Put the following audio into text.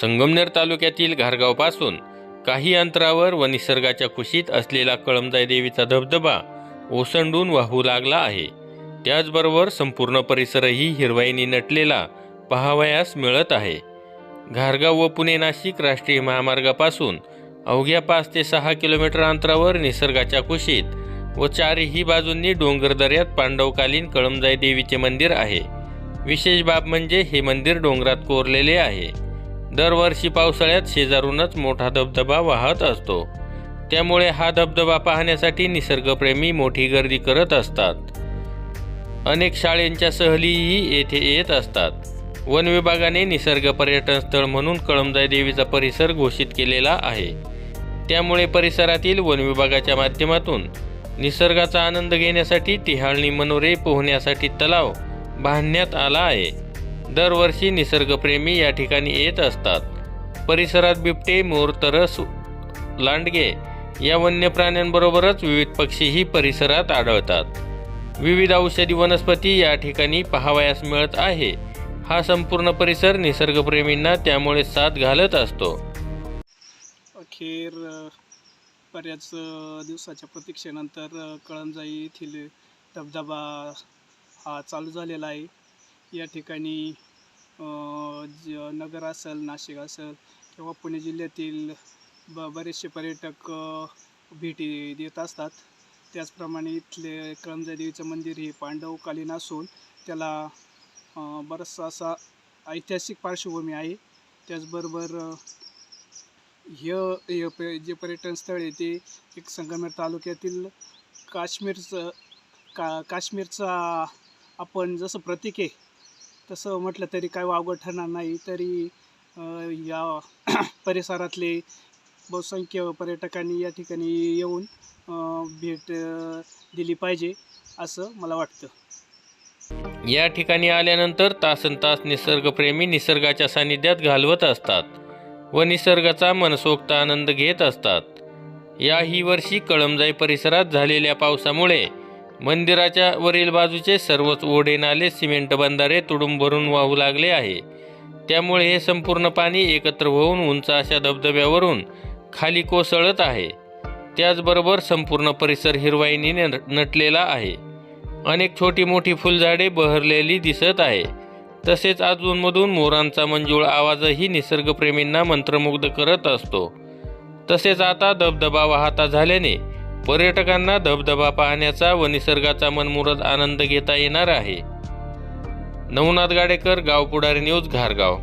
संगमनेर तालुक्यातील घारगावपासून काही अंतरावर व निसर्गाच्या कुशीत असलेला कळमदाई देवीचा धबधबा ओसंडून वाहू लागला आहे. त्याचबरोबर संपूर्ण परिसरही हिरवाईने नटलेला पाहावयास मिळत आहे. घारगाव व पुणे नाशिक राष्ट्रीय महामार्गापासून अवघ्या पाच ते सहा किलोमीटर अंतरावर निसर्गाच्या कुशीत व चारही बाजूंनी डोंगरदऱ्यात पांडवकालीन कळमजाई देवीचे मंदिर आहे. विशेष बाब म्हणजे हे मंदिर डोंगरात कोरलेले आहे. दरवर्षी पावसाळ्यात शेजारूनच मोठा धबधबा वाहत असतो. त्यामुळे हा धबधबा पाहण्यासाठी निसर्गप्रेमी मोठी गर्दी करत असतात. अनेक शाळेंच्या सहलीही येथे येत असतात. वन विभागाने निसर्ग पर्यटन स्थळ म्हणून कळमजाई देवीचा परिसर घोषित केलेला आहे. त्यामुळे परिसरातील वन विभागाच्या माध्यमातून निसर्गाचा आनंद घेण्यासाठी टिहाळणी मनोरे पोहण्यासाठी तलाव बांधण्यात आला आहे. दरवर्षी निसर्गप्रेमी या ठिकाणी येत असतात. परिसरात बिबटे मोर तरस लांडगे या वन्य प्राण्यांबरोबरच विविध पक्षीही परिसरात आढळतात. विविध औषधी वनस्पती या ठिकाणी पाहावयास मिळत आहे. हा संपूर्ण परिसर निसर्गप्रेमींना त्यामुळे साथ घालत असतो. अखेर बऱ्याच दिवसाच्या प्रतीक्षेनंतर कळंजाई येथील धबधबा हा चालू झालेला आहे. या ठिकाणी ज नगर असेल नाशिक असेल किंवा पुणे जिल्ह्यातील ब बरेचसे पर्यटक भेटी देत असतात. त्याचप्रमाणे इथले कळमजाई देवीचं मंदिर हे पांडवकालीन असून त्याला बरंचसा बराचसा असा ऐतिहासिक पार्श्वभूमी आहे. त्याचबरोबर हे हे जे पर्यटन स्थळ आहे ते एक संगमेर तालुक्यातील काश्मीरचं का काश्मीरचा आपण जसं प्रतीक आहे तसं म्हटलं तरी काय वावगं ठरणार नाही. तरी या परिसरातले बहुसंख्य पर्यटकांनी या ठिकाणी येऊन भेट दिली पाहिजे असं मला वाटतं. या ठिकाणी आल्यानंतर तासन तास निसर्गप्रेमी निसर्गाच्या सानिध्यात घालवत असतात व निसर्गाचा मनसोक्त आनंद घेत असतात. याही वर्षी कळमजाई परिसरात झालेल्या पावसामुळे मंदिराच्या वरील बाजूचे सर्वच ओढे नाले सिमेंट बंधारे तुडून भरून वाहू लागले आहे. त्यामुळे हे संपूर्ण पाणी एकत्र होऊन उंच अशा धबधब्यावरून खाली कोसळत आहे. त्याचबरोबर संपूर्ण परिसर हिरवाईनीने नटलेला आहे. अनेक छोटी मोठी फुलझाडे बहरलेली दिसत आहे. तसेच अजूनमधून मोरांचा मंजूळ आवाजही निसर्गप्रेमींना मंत्रमुग्ध करत असतो. तसेच आता धबधबा वाहता झाल्याने पर्यटकांना धबधबा पाहण्याचा व निसर्गाचा मनमुरद आनंद घेता येणार आहे. नवनाथ गाडेकर गाव पुढारी न्यूज घारगाव.